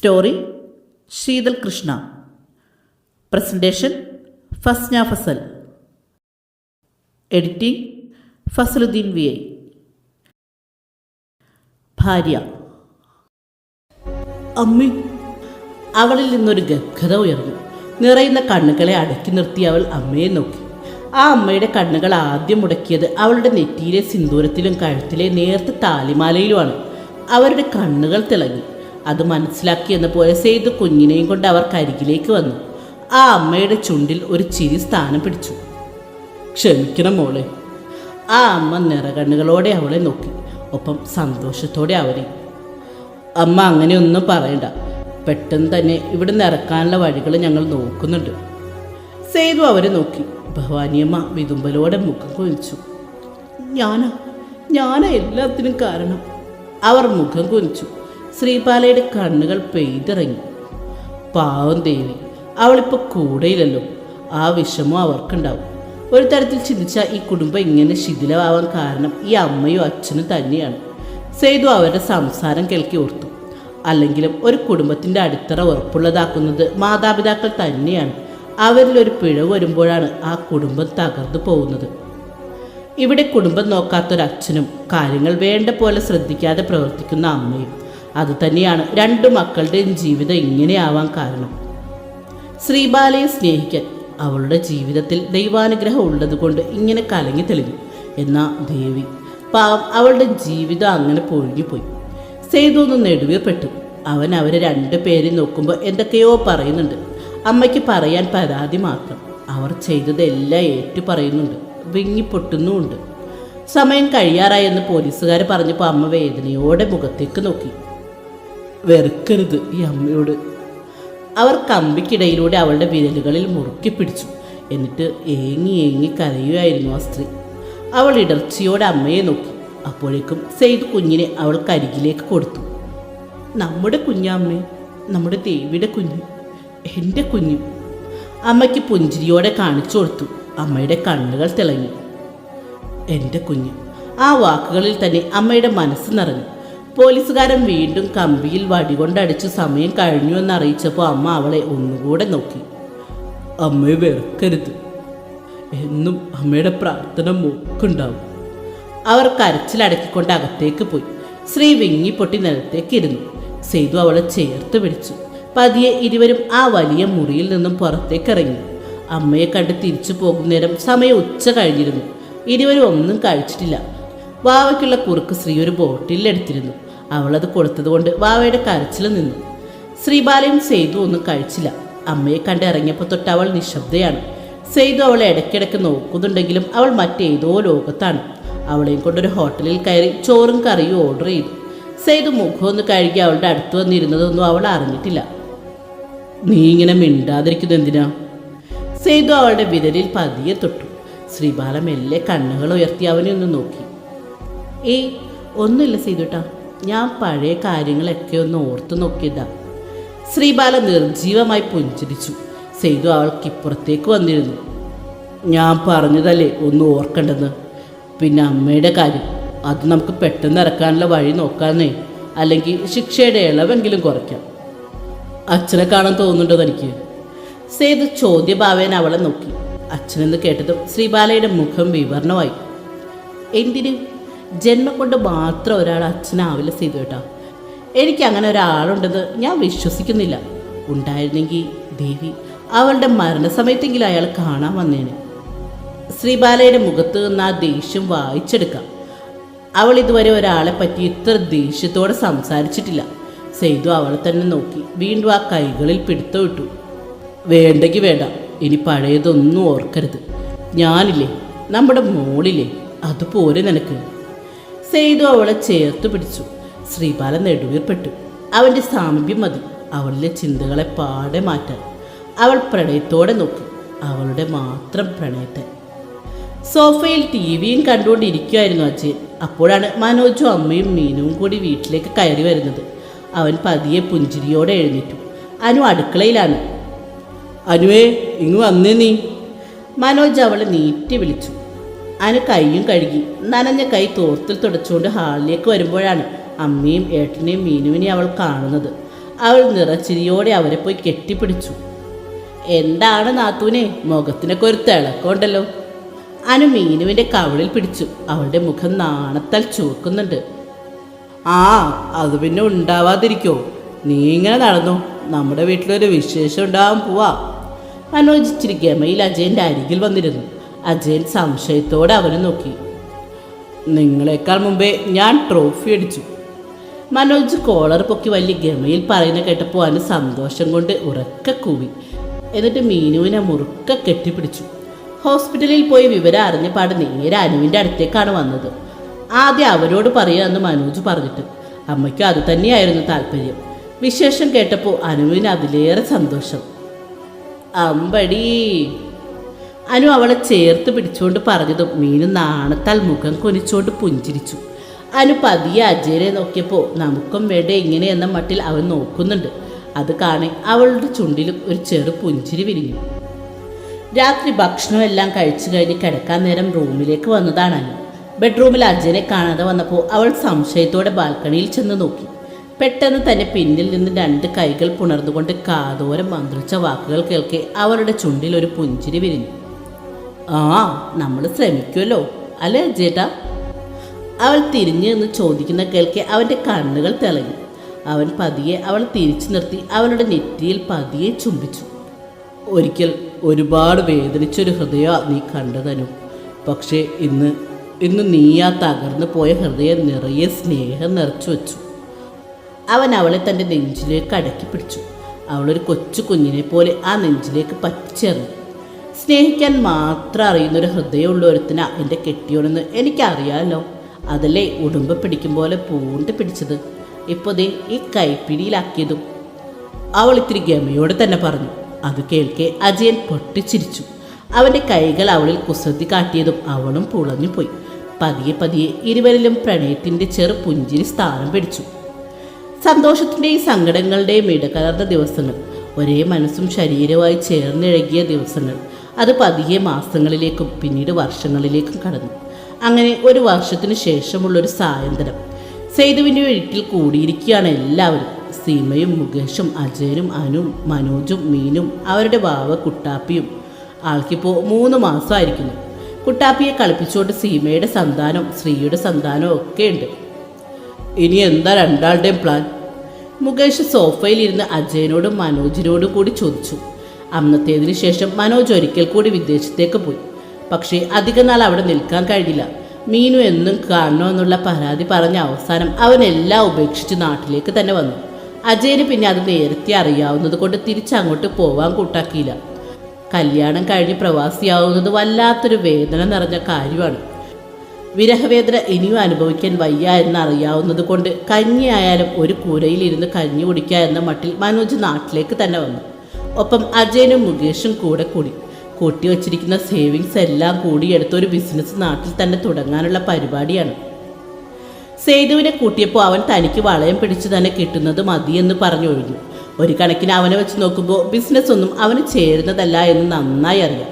Story Sheethal Krishna. Presentation Fasna Fasal. Editing Fasaludheen V I. ഭാര്യ. അമ്മി അവളിൽ നിന്നൊരു ഗദ്ഗത ഉയർന്നു. നിറയുന്ന കണ്ണുകളെ അടക്കി നിർത്തി അവൾ അമ്മയെ നോക്കി. ആ അമ്മയുടെ കണ്ണുകൾ ആദ്യം മുടക്കിയത് അവളുടെ നെറ്റിയിലെ സിന്ദൂരത്തിലും കഴുത്തിലെ നേർത്ത താലിമാലയിലുമാണ്. അവരുടെ കണ്ണുകൾ തിളങ്ങി. അത് മനസ്സിലാക്കിയെന്ന പോലെ സെയ്ത് കുഞ്ഞിനെയും കൊണ്ട് അവർ കരികിലേക്ക് വന്നു. ആ അമ്മയുടെ ചുണ്ടിൽ ഒരു ചിരി സ്ഥാനം പിടിച്ചു. ക്ഷമിക്കണം മോളെ. ആ അമ്മ നിറകണ്ണുകളോടെ അവളെ നോക്കി. ഒപ്പം സന്തോഷത്തോടെ അവരെ. അമ്മ അങ്ങനെയൊന്നും പറയണ്ട. പെട്ടെന്ന് തന്നെ ഇവിടെ നിറക്കാനുള്ള വഴികൾ ഞങ്ങൾ നോക്കുന്നുണ്ട്. സേതു അവരെ നോക്കി. ഭവാനിയമ്മ വിതുമ്പലോടെ മുഖം കുനിച്ചു. ഞാനാ? ഞാനാ എല്ലാത്തിനും കാരണം. അവർ മുഖം കുനിച്ചു. ശ്രീപാലയുടെ കണ്ണുകൾ പെയ്തിറങ്ങി. പാവം ദേവി അവളിപ്പോൾ കൂടെയില്ലല്ലോ. ആ വിഷമം അവർക്കുണ്ടാവും. ഒരു തരത്തിൽ ചിന്തിച്ചാൽ ഈ കുടുംബം ഇങ്ങനെ ശിഥിലമാവാൻ കാരണം ഈ അമ്മയും അച്ഛനും തന്നെയാണ്. സേതു അവരുടെ സംസാരം കേൾക്കി ഓർത്തു. അല്ലെങ്കിലും ഒരു കുടുംബത്തിന്റെ അടിത്തറ ഉറപ്പുള്ളതാക്കുന്നത് മാതാപിതാക്കൾ തന്നെയാണ്. അവരിൽ ഒരു പിഴവ് വരുമ്പോഴാണ് ആ കുടുംബം തകർന്നു പോകുന്നത്. ഇവിടെ കുടുംബം നോക്കാത്തൊരച്ഛനും കാര്യങ്ങൾ വേണ്ട പോലെ ശ്രദ്ധിക്കാതെ പ്രവർത്തിക്കുന്ന അമ്മയും അതുതന്നെയാണ് രണ്ട് മക്കളുടെയും ജീവിതം ഇങ്ങനെയാവാൻ കാരണം. ശ്രീബാലയെ സ്നേഹിക്കാൻ അവളുടെ ജീവിതത്തിൽ ദൈവാനുഗ്രഹം ഉള്ളതുകൊണ്ട് ഇങ്ങനെ കലങ്ങി തെളിഞ്ഞു. എന്നാ ദേവി പാവം അവളുടെ ജീവിതം അങ്ങനെ പോയി സേതു നെടുവീർപ്പെട്ടു. അവൻ അവരെ രണ്ട് പേരെ നോക്കുമ്പോൾ എന്തൊക്കെയോ പറയുന്നുണ്ട്. അമ്മയ്ക്ക് പറയാൻ പരാതി മാത്രം. അവർ ചെയ്തതെല്ലാം ഏറ്റു പറയുന്നുണ്ട്. വിങ്ങിപ്പൊട്ടുന്നുമുണ്ട് സമയം കഴിയാറായെന്ന് പോലീസുകാർ പറഞ്ഞപ്പോൾ അമ്മ വേദനയോടെ മുഖത്തേക്ക് നോക്കി. വെറുക്കരുത് ഈ അമ്മയോട്. അവർ കമ്പിക്കിടയിലൂടെ അവളുടെ വിരലുകളിൽ മുറുക്കി പിടിച്ചു. എന്നിട്ട് ഏങ്ങി ഏങ്ങി കരയുമായിരുന്നു ആ സ്ത്രീ. അവൾ ഇടർച്ചയോടെ അമ്മയെ നോക്കി. അപ്പോഴേക്കും സെയ്ദ് കുഞ്ഞിനെ അവൾ കരികിലേക്ക് കൊടുത്തു. നമ്മുടെ കുഞ്ഞാമ്മേ നമ്മുടെ ദേവിയുടെ കുഞ്ഞ് എന്റെ കുഞ്ഞ്. അമ്മയ്ക്ക് പുഞ്ചിരിയോടെ കാണിച്ചു കൊടുത്തു. അമ്മയുടെ കണ്ണുകൾ തിളങ്ങി. എന്റെ കുഞ്ഞ്. ആ വാക്കുകളിൽ തന്നെ അമ്മയുടെ മനസ്സ് നിറഞ്ഞു. പോലീസുകാരൻ വീണ്ടും കമ്പിയിൽ വടികൊണ്ടടിച്ച് സമയം കഴിഞ്ഞു എന്നറിയിച്ചപ്പോൾ അമ്മ അവളെ ഒന്നുകൂടെ നോക്കി. അമ്മയെ വെറുക്കരുത്. എന്നും അമ്മയുടെ പ്രാർത്ഥന മൂക്കുണ്ടാവും. അവർ കരച്ചിലടക്കിക്കൊണ്ട് അകത്തേക്ക് പോയി. ശ്രീ വിങ്ങിപ്പൊട്ടി നിലത്തേക്ക് സേതു അവളെ ചേർത്ത് പിടിച്ചു. പതിയെ ഇരുവരും ആ വലിയ മുറിയിൽ നിന്നും പുറത്തേക്കിറങ്ങി. അമ്മയെ കണ്ട് തിരിച്ചു പോകുന്നേരം സമയം ഉച്ച കഴിഞ്ഞിരുന്നു. ഇരുവരും ഒന്നും കഴിച്ചിട്ടില്ല. വാവയ്ക്കുള്ള കുറുക്ക് ശ്രീ ഒരു ബോട്ടിൽ എടുത്തിരുന്നു അവളത് കൊടുത്തതുകൊണ്ട് വാവയുടെ കരച്ചിൽ നിന്നു. ശ്രീബാലയും സെയ്തു ഒന്നും കഴിച്ചില്ല. അമ്മയെ കണ്ട് ഇറങ്ങിയപ്പോൾ തൊട്ട് അവൾ നിശബ്ദയാണ്. സെയ്തു അവളെ ഇടയ്ക്കിടയ്ക്ക് നോക്കുന്നുണ്ടെങ്കിലും അവൾ മറ്റേതോ ലോകത്താണ്. അവളെയും കൊണ്ടൊരു ഹോട്ടലിൽ കയറി ചോറും കറിയും ഓർഡർ ചെയ്തു. സെയ്തു ഒന്ന് കഴുകി അവളുടെ അടുത്ത് വന്നിരുന്നതൊന്നും അവൾ അറിഞ്ഞിട്ടില്ല. നീ ഇങ്ങനെ മിണ്ടാതിരിക്കുന്നത് എന്തിനാ? സെയ്തു അവളുടെ വിരലിൽ പതിയെ തൊട്ടു. ശ്രീബാല മെല്ലെ കണ്ണുകൾ ഉയർത്തി അവനെ ഒന്ന് നോക്കി. ഏയ് ഒന്നുമില്ല സീതുട്ടാ. ഞാൻ പഴയ കാര്യങ്ങളൊക്കെ ഒന്ന് ഓർത്തു നോക്കിയതാ. ശ്രീബാല നിർജീവമായി പുഞ്ചിരിച്ചു. സെയ്തു അവൾക്ക് ഇപ്പുറത്തേക്ക് വന്നിരുന്നു. ഞാൻ പറഞ്ഞതല്ലേ ഒന്ന് ഓർക്കണ്ടെന്ന് പിന്നെ അമ്മയുടെ കാര്യം. അത് നമുക്ക് പെട്ടെന്ന് ഇറക്കാനുള്ള വഴി നോക്കാന്നേ. അല്ലെങ്കിൽ ശിക്ഷയുടെ ഇളവെങ്കിലും കുറയ്ക്കാം. അച്ഛനെ കാണാൻ തോന്നുന്നുണ്ടോ തനിക്ക്? സേതു ചോദ്യഭാവേന അവളെ നോക്കി. അച്ഛനെന്ന് കേട്ടതും ശ്രീബാലയുടെ മുഖം വിവരണമായി എന്തിന്? ജന്മം കൊണ്ട് മാത്രം ഒരാൾ അച്ഛനാവില്ല ചെയ്തു കേട്ടോ എനിക്ക് അങ്ങനെ ഒരാളുണ്ടെന്ന് ഞാൻ വിശ്വസിക്കുന്നില്ല. ഉണ്ടായിരുന്നെങ്കിൽ ദേവി അവളുടെ മരണസമയത്തെങ്കിലും അയാൾ കാണാൻ വന്നേനെ. ശ്രീബാലയുടെ മുഖത്ത് നിന്ന് ആ ദേഷ്യം വായിച്ചെടുക്കാം. അവൾ ഇതുവരെ ഒരാളെ പറ്റി ഇത്ര ദേഷ്യത്തോടെ സംസാരിച്ചിട്ടില്ല. സെയ്തു അവളെ തന്നെ നോക്കി വീണ്ടും ആ കൈകളിൽ പിടുത്തം ഇട്ടു. വേണ്ടെങ്കിൽ വേണ്ട ഇനി പഴയതൊന്നും ഓർക്കരുത്. ഞാനില്ലേ നമ്മുടെ മോളില്ലേ അതുപോലെ നിനക്ക്. സെയ്തു അവളെ ചേർത്ത് പിടിച്ചു. ശ്രീപാല നെടുവീർപ്പെട്ടു. അവന്റെ സാമീപ്യം മതി അവളിലെ ചിന്തകളെ പാടെ മാറ്റാൻ. അവൾ പ്രണയത്തോടെ നോക്കി. അവളുടെ മാത്രം പ്രണയത്തെ. സോഫയിൽ ടി വിയും കണ്ടുകൊണ്ടിരിക്കുമായിരുന്നു അജയൻ അപ്പോഴാണ് മനോജും അമ്മയും മീനുവും കൂടി വീട്ടിലേക്ക് കയറി വരുന്നത്. അവൻ പതിയെ പുഞ്ചിരിയോടെ എഴുന്നേറ്റു. അനു അടുക്കളയിലാണ്. അനുവേ ഇങ്ങ് വന്നേ നീ. മനോജ് അവളെ നീറ്റി വിളിച്ചു. അനു കൈയും കഴുകി നനഞ്ഞ കൈ തോർത്തിൽ തുടച്ചുകൊണ്ട് ഹാളിലേക്ക് വരുമ്പോഴാണ് അമ്മയും ഏട്ടനെയും മീനുവിനെയും അവൾ കാണുന്നത്. അവൾ നിറച്ചിരിയോടെ അവരെ പോയി കെട്ടിപ്പിടിച്ചു. എന്താണ് നാത്തൂനെ? മുഖത്തിനൊക്കെ ഒരു തിളക്കമുണ്ടല്ലോ. അനു മീനുവിന്റെ കവളിൽ പിടിച്ചു. അവളുടെ മുഖം നാണത്താൽ ചുവക്കുന്നുണ്ട്. ആ അത് പിന്നെ ഉണ്ടാവാതിരിക്കോ? നീ ഇങ്ങനെ നടന്നു? നമ്മുടെ വീട്ടിലൊരു വിശേഷം ഉണ്ടാവാൻ പോവാ. മനോജ് ഇച്ചിരി ഗമയിൽ അജയന്റെ അരികിൽ വന്നിരുന്നു. അജയൻ സംശയത്തോടെ അവനെ നോക്കി. നിങ്ങളെക്കാൾ മുമ്പേ ഞാൻ ട്രോഫി അടിച്ചു. മനോജ് കോളർ പൊക്കി വലിയ ഗമയിൽ പറയുന്ന കേട്ടപ്പോൾ അവന് സന്തോഷം കൊണ്ട് ഉറക്കെ കൂവി. എന്നിട്ട് മീനുവിനെ മുറുക്ക കെട്ടിപ്പിടിച്ചു. ഹോസ്പിറ്റലിൽ പോയി വിവരം അറിഞ്ഞ പാട് നേരെ അനുവിന്റെ അടുത്തേക്കാണ് വന്നത്. ആദ്യം അവരോട് പറയാമെന്ന് മനോജ് പറഞ്ഞിട്ട്. അമ്മയ്ക്കും അത് തന്നെയായിരുന്നു താല്പര്യം. വിശേഷം കേട്ടപ്പോൾ അനുവിന് അതിലേറെ സന്തോഷം. അമ്പടി. അനു അവളെ ചേർത്ത് പിടിച്ചുകൊണ്ട് പറഞ്ഞതും മീനു നാണത്താൽ മുഖം കൊനിച്ചുകൊണ്ട് പുഞ്ചിരിച്ചു. അനു പതിയെ അജയനെ നോക്കിയപ്പോൾ നമുക്കും വേണ്ട ഇങ്ങനെ എന്ന മട്ടിൽ അവൻ നോക്കുന്നുണ്ട്. അത് കാണെ അവളുടെ ചുണ്ടിലും ഒരു ചെറു പുഞ്ചിരി വിരിഞ്ഞു. രാത്രി ഭക്ഷണം എല്ലാം കഴിച്ചു കഴിഞ്ഞ് കിടക്കാൻ നേരം റൂമിലേക്ക് വന്നതാണ് അനു. ബെഡ്റൂമിൽ അജയനെ കാണാതെ വന്നപ്പോൾ അവൾ സംശയത്തോടെ ബാൽക്കണിയിൽ ചെന്ന് നോക്കി. പെട്ടെന്ന് തന്നെ പിന്നിൽ നിന്ന് രണ്ട് കൈകൾ പുണർന്നുകൊണ്ട് കാതോരം മന്ത്രിച്ച വാക്കുകൾ കേൾക്കെ അവരുടെ ചുണ്ടിൽ ഒരു പുഞ്ചിരി വിരിഞ്ഞു. ആ നമ്മൾ ശ്രമിക്കുമല്ലോ അല്ലേ ചേട്ടാ അവൾ തിരിഞ്ഞു എന്ന് ചോദിക്കുന്ന കേൾക്കെ അവന്റെ കണ്ണുകൾ തിളങ്ങി. അവൻ പതിയെ അവൾ തിരിച്ചു നിർത്തി അവളുടെ നെറ്റിയിൽ പതിയെ ചുംബിച്ചു. ഒരിക്കൽ ഒരുപാട് വേദനിച്ചൊരു ഹൃദയ നീ കണ്ടതനു പക്ഷേ ഇന്ന് ഇന്ന് നീ ആ തകർന്നു പോയ ഹൃദയം നിറയെ സ്നേഹം നിറച്ചു വച്ചു. അവൻ അവളെ തന്റെ നെഞ്ചിലേക്ക് അടക്കി പിടിച്ചു അവളൊരു കൊച്ചു കുഞ്ഞിനെ പോലെ ആ നെഞ്ചിലേക്ക് പറ്റിച്ചേർന്നു. സ്നേഹിക്കാൻ മാത്രം അറിയുന്ന ഒരു ഹൃദയമുള്ള ഒരുത്തിനാ എന്റെ കെട്ടിയോണെന്ന് എനിക്കറിയാമല്ലോ അതല്ലേ ഉടുമ്പ് പിടിക്കും പോലെ പൂണ്ട് പിടിച്ചത്. ഇപ്പോൾ ദേ ഈ കൈപ്പിടിയിലാക്കിയതും. അവൾ ഇത്തിരി ഗമയോടെ തന്നെ പറഞ്ഞു. അത് കേൾക്കെ അജയൻ പൊട്ടിച്ചിരിച്ചു. അവന്റെ കൈകൾ അവളിൽ കുസൃതി കാട്ടിയതും അവളും പുളഞ്ഞുപോയി. പതിയെ പതിയെ ഇരുവരിലും പ്രണയത്തിന്റെ ചെറു പുഞ്ചിരി സ്ഥാനം പിടിച്ചു. സന്തോഷത്തിന്റെയും സങ്കടങ്ങളുടെയും ഇടകലർന്ന ദിവസങ്ങൾ ഒരേ മനസ്സും ശരീരവുമായി ചേർന്നിഴകിയ ദിവസങ്ങൾ അത് പതിയെ മാസങ്ങളിലേക്കും പിന്നീട് വർഷങ്ങളിലേക്കും കടന്നു. അങ്ങനെ ഒരു വർഷത്തിന് ശേഷമുള്ളൊരു സായന്തനം സേതുവിന്റെ വീട്ടിൽ കൂടിയിരിക്കുകയാണ് എല്ലാവരും. സീമയും മുകേഷും അജയനും അനുവും മനോജും മീനും അവരുടെ വാവ കുട്ടാപ്പിയും. ആൾക്കിപ്പോൾ മൂന്ന് മാസമായിരിക്കുന്നു. കുട്ടാപ്പിയെ കളിപ്പിച്ചുകൊണ്ട് സീമയുടെ സന്താനം ശ്രീയുടെ സന്താനവും ഒക്കെ ഉണ്ട്. ഇനി എന്താ രണ്ടാളുടെയും പ്ലാൻ? മുകേഷ് സോഫയിലിരുന്ന് അജയനോടും മനോജിനോടും കൂടി ചോദിച്ചു. അന്നത്തേതിന് ശേഷം മനോജ് ഒരിക്കൽ കൂടി വിദേശത്തേക്ക് പോയി. പക്ഷേ അധികനാൾ അവിടെ നിൽക്കാൻ കഴിഞ്ഞില്ല. മീനു എന്നും കാണണമെന്നുള്ള പരാതി പറഞ്ഞ അവസാനം അവൻ എല്ലാം ഉപേക്ഷിച്ച് നാട്ടിലേക്ക് തന്നെ വന്നു. അജയന് പിന്നെ അത് നേരത്തെ അറിയാവുന്നത് കൊണ്ട് തിരിച്ചങ്ങോട്ട് പോവാൻ കൂട്ടാക്കിയില്ല. കല്യാണം കഴിഞ്ഞ് പ്രവാസിയാവുന്നത് വല്ലാത്തൊരു വേദന നിറഞ്ഞ കാര്യമാണ്. വിരഹവേദന ഇനിയും അനുഭവിക്കാൻ വയ്യ എന്നറിയാവുന്നത് കൊണ്ട് കഞ്ഞിയായാലും ഒരു കൂരയിലിരുന്ന് കഞ്ഞി കുടിക്കുക എന്ന മട്ടിൽ മനോജ് നാട്ടിലേക്ക് തന്നെ വന്നു. ഒപ്പം അജയനും മുകേഷും കൂടെ കൂടി. കൂട്ടിവച്ചിരിക്കുന്ന സേവിങ്സ് എല്ലാം കൂടിയെടുത്ത് ഒരു ബിസിനസ് നാട്ടിൽ തന്നെ തുടങ്ങാനുള്ള പരിപാടിയാണ്. സേതുവിനെ കൂട്ടിയപ്പോൾ അവൻ തനിക്ക് വളയം പിടിച്ച് തന്നെ കിട്ടുന്നത് മതിയെന്ന് പറഞ്ഞൊഴിഞ്ഞു. ഒരു കണക്കിന് അവനെ വെച്ച് നോക്കുമ്പോൾ ബിസിനസ് ഒന്നും അവന് ചേരുന്നതല്ല എന്ന് നന്നായി അറിയാം.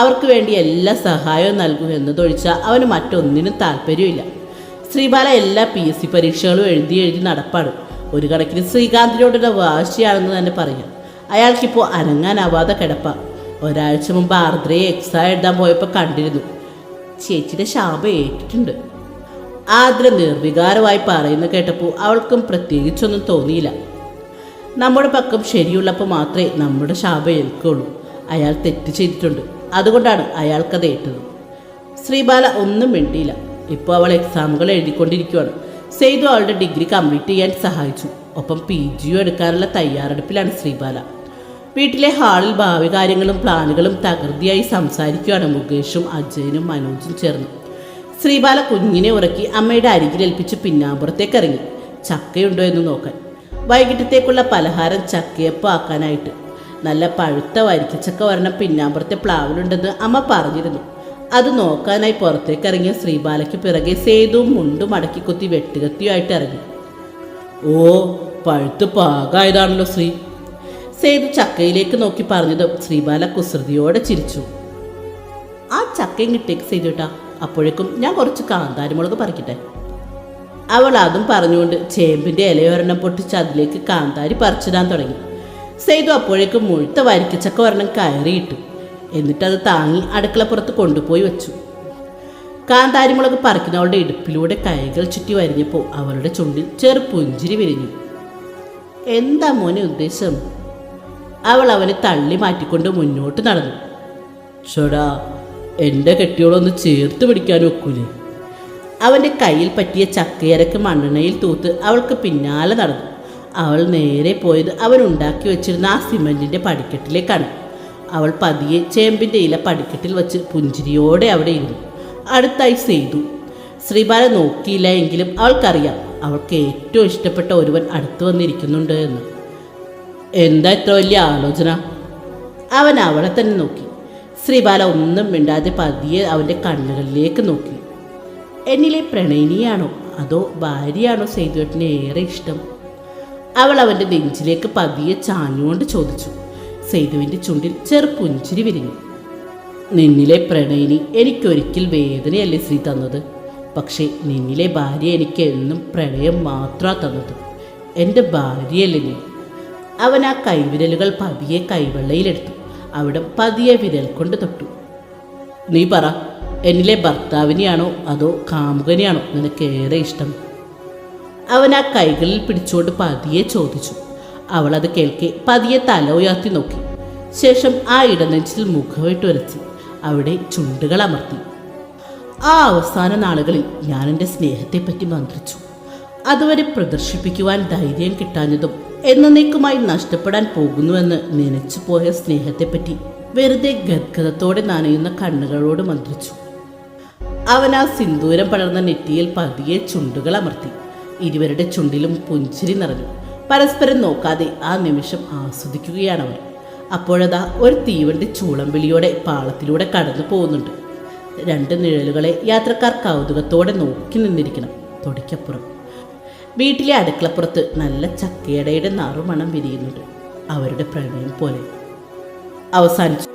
അവർക്ക് വേണ്ടി എല്ലാ സഹായവും നൽകും എന്നതൊഴിച്ചാൽ അവന് മറ്റൊന്നിനും താല്പര്യമില്ല. ശ്രീബാല എല്ലാ പി എസ് സി പരീക്ഷകളും എഴുതി എഴുതി നടപ്പാണ് ഒരു കണക്കിന് ശ്രീകാന്തിനോടുള്ള വാശിയാണെന്ന് തന്നെ പറയാം. അയാൾക്കിപ്പോൾ അനങ്ങാനാവാതെ കിടപ്പ. ഒരാഴ്ച മുമ്പ് ആർദ്രയെ എക്സാം എഴുതാൻ പോയപ്പോൾ കണ്ടിരുന്നു. ചേച്ചിയുടെ ശാപം ഏറ്റിട്ടുണ്ട്. ആർദ്ര നിർവികാരമായി പറയുന്ന കേട്ടപ്പോൾ അവൾക്കും പ്രത്യേകിച്ചൊന്നും തോന്നിയില്ല. നമ്മുടെ പക്കം ശരിയുള്ളപ്പോൾ മാത്രമേ നമ്മുടെ ശാപം ഏൽക്കുള്ളൂ അയാൾ തെറ്റ് ചെയ്തിട്ടുണ്ട്. അതുകൊണ്ടാണ് അയാൾക്കത് ഏറ്റത്. ശ്രീബാല ഒന്നും മിണ്ടിയില്ല. ഇപ്പോൾ അവൾ എക്സാമുകൾ എഴുതിക്കൊണ്ടിരിക്കുകയാണ് സെയ്തു അവളുടെ ഡിഗ്രി കംപ്ലീറ്റ് ചെയ്യാൻ സഹായിച്ചു. ഒപ്പം പി ജിയും എടുക്കാനുള്ള തയ്യാറെടുപ്പിലാണ് ശ്രീബാല. വീട്ടിലെ ഹാളിൽ ഭാവി കാര്യങ്ങളും പ്ലാനുകളും തകൃതിയായി സംസാരിക്കുകയാണ് മുകേഷും അജയനും മനോജും ചേർന്ന്. ശ്രീബാല കുഞ്ഞിനെ ഉറക്കി അമ്മയുടെ അരികിലേൽപ്പിച്ച് പിന്നാമ്പുറത്തേക്ക് ഇറങ്ങി. ചക്കയുണ്ടോ എന്ന് നോക്കാൻ. വൈകിട്ടത്തേക്കുള്ള പലഹാരം ചക്കയപ്പം ആക്കാനായിട്ട് നല്ല പഴുത്ത വരിക്കച്ചക്ക വരണം പിന്നാമ്പുറത്തെ പ്ലാവിലുണ്ടെന്ന് അമ്മ പറഞ്ഞിരുന്നു. അത് നോക്കാനായി പുറത്തേക്ക് ഇറങ്ങിയ ശ്രീബാലയ്ക്ക് പിറകെ സേതുവും മുണ്ടും മടക്കി കുത്തി വെട്ടുകത്തിയുമായിട്ട് ഇറങ്ങി. ഓ പഴുത്ത് പാകായതാണല്ലോ ശ്രീ. സേതു ചക്കയിലേക്ക് നോക്കി പറഞ്ഞത് ശ്രീബാല കുസൃതിയോടെ ചിരിച്ചു. ആ ചക്കയും കിട്ടേക്ക് സേതുട്ടാ. അപ്പോഴേക്കും ഞാൻ കുറച്ച് കാന്താരിമുളക് പറിക്കട്ടെ. അവൾ അതും പറഞ്ഞുകൊണ്ട് ചേമ്പിന്റെ ഇലയൊരെണ്ണം പൊട്ടിച്ച് അതിലേക്ക് കാന്താരി പറിച്ചിടാൻ തുടങ്ങി. സെയ്തു അപ്പോഴേക്കും മുഴുത്ത വരിക്കച്ചക്ക ഒരെണ്ണം കയറിയിട്ടു. എന്നിട്ടത് താങ്ങി അടുക്കളപ്പുറത്ത് കൊണ്ടുപോയി വെച്ചു. കാന്താരിമുളക് പറിക്കുന്നവളുടെ ഇടുപ്പിലൂടെ കൈകൾ ചുറ്റി വരിഞ്ഞപ്പോൾ അവളുടെ ചുണ്ടിൽ ചെറുപ്പുഞ്ചിരി വിരിഞ്ഞു. എന്താ മോനെ ഉദ്ദേശം? അവൾ അവനെ തള്ളി മാറ്റിക്കൊണ്ട് മുന്നോട്ട് നടന്നു. ചോടാ എന്റെ കെട്ടിയോളൊന്ന് ചേർത്ത് പിടിക്കാൻ ഒക്കൂലേ? അവന്റെ കയ്യിൽ പറ്റിയ ചക്കയരക്ക് മണ്ണെണ്ണയിൽ തൂത്ത് അവൾക്ക് പിന്നാലെ നടന്നു. അവൾ നേരെ പോയത് അവൻ ഉണ്ടാക്കി വെച്ചിരുന്ന ആ സിമന്റിന്റെ പടിക്കെട്ടിലേക്കാണ്. അവൾ പതിയെ ചേമ്പിന്റെ ഇല പടിക്കെട്ടിൽ വെച്ച് പുഞ്ചിരിയോടെ അവിടെ ഇരുന്നു. അടുത്തായി ചെയ്തു ശ്രീബാല നോക്കിയില്ല എങ്കിലും അവൾക്കറിയാം അവൾക്ക് ഏറ്റവും ഇഷ്ടപ്പെട്ട ഒരുവൻ അടുത്ത് വന്നിരിക്കുന്നുണ്ട് എന്ന്. എന്താ ഇത്ര വലിയ ആലോചന? അവൻ അവളെ തന്നെ നോക്കി. ശ്രീബാല ഒന്നും മിണ്ടാതെ പതിയെ അവന്റെ കണ്ണുകളിലേക്ക് നോക്കി. എന്നിലെ പ്രണയിനിയാണോ അതോ ഭാര്യയാണോ സേതുവേട്ടന് ഏറെ ഇഷ്ടം? അവൾ അവന്റെ നെഞ്ചിലേക്ക് പതിയെ ചാഞ്ഞുകൊണ്ട് ചോദിച്ചു. സേതുവിന്റെ ചുണ്ടിൽ ചെറു പുഞ്ചിരി വിരിഞ്ഞു. നിന്നിലെ പ്രണയിനി എനിക്കൊരിക്കൽ വേദനയല്ലേ ശ്രീ തന്നത്? പക്ഷേ നിന്നിലെ ഭാര്യ എനിക്ക് എന്നും പ്രണയം മാത്രമാണ് തന്നത്. എന്റെ ഭാര്യയല്ലേ നീ? അവൻ ആ കൈവിരലുകൾ പതിയെ കൈവെള്ളയിലെടുത്തു. അവിടെ പതിയെ വിരൽ കൊണ്ട് തൊട്ടു. നീ പറ എന്നിലെ ഭർത്താവിനെയാണോ അതോ കാമുകനെയാണോ നിനക്ക് ഏറെ ഇഷ്ടം? അവൻ ആ കൈകളിൽ പിടിച്ചുകൊണ്ട് പതിയെ ചോദിച്ചു. അവളത് കേൾക്കെ പതിയെ തല ഉയർത്തി നോക്കി. ശേഷം ആ ഇടനെഞ്ചിൽ മുഖമിട്ട് ഉരച്ചു. അവിടെ ചുണ്ടുകൾ അമർത്തി. ആ അവസാന നാളുകളിൽ ഞാൻ എന്റെ സ്നേഹത്തെപ്പറ്റി മന്ത്രിച്ചു. അതുവരെ പ്രദർശിപ്പിക്കുവാൻ ധൈര്യം കിട്ടാഞ്ഞതും എന്നേക്കുമായി നഷ്ടപ്പെടാൻ പോകുന്നുവെന്ന് നനച്ചു പോയ സ്നേഹത്തെപ്പറ്റി വെറുതെ ഗദ്ഗതത്തോടെ നനയുന്ന കണ്ണുകളോട് മന്ത്രിച്ചു. അവൻ ആ സിന്ദൂരം പടർന്ന നെറ്റിയിൽ പതിയെ ചുണ്ടുകൾ അമർത്തി. ഇരുവരുടെ ചുണ്ടിലും പുഞ്ചിരി നിറഞ്ഞു. പരസ്പരം നോക്കാതെ ആ നിമിഷം ആസ്വദിക്കുകയാണ് ആസ്വദിക്കുകയാണവർ. അപ്പോഴതാ ഒരു തീവണ്ടി ചൂളംവിളിയോടെ പാളത്തിലൂടെ കടന്നു പോകുന്നുണ്ട്. രണ്ട് നിഴലുകളെ യാത്രക്കാർ കൗതുകത്തോടെ നോക്കി നിന്നിരിക്കണം. തൊടിക്കപ്പുറം. വീട്ടിലെ അടുക്കളപ്പുറത്ത് നല്ല ചക്കയടയുടെ നാറുമണം വിരിയുന്നുണ്ട്. അവരുടെ പ്രണയം പോലെ. അവസാനിച്ചു.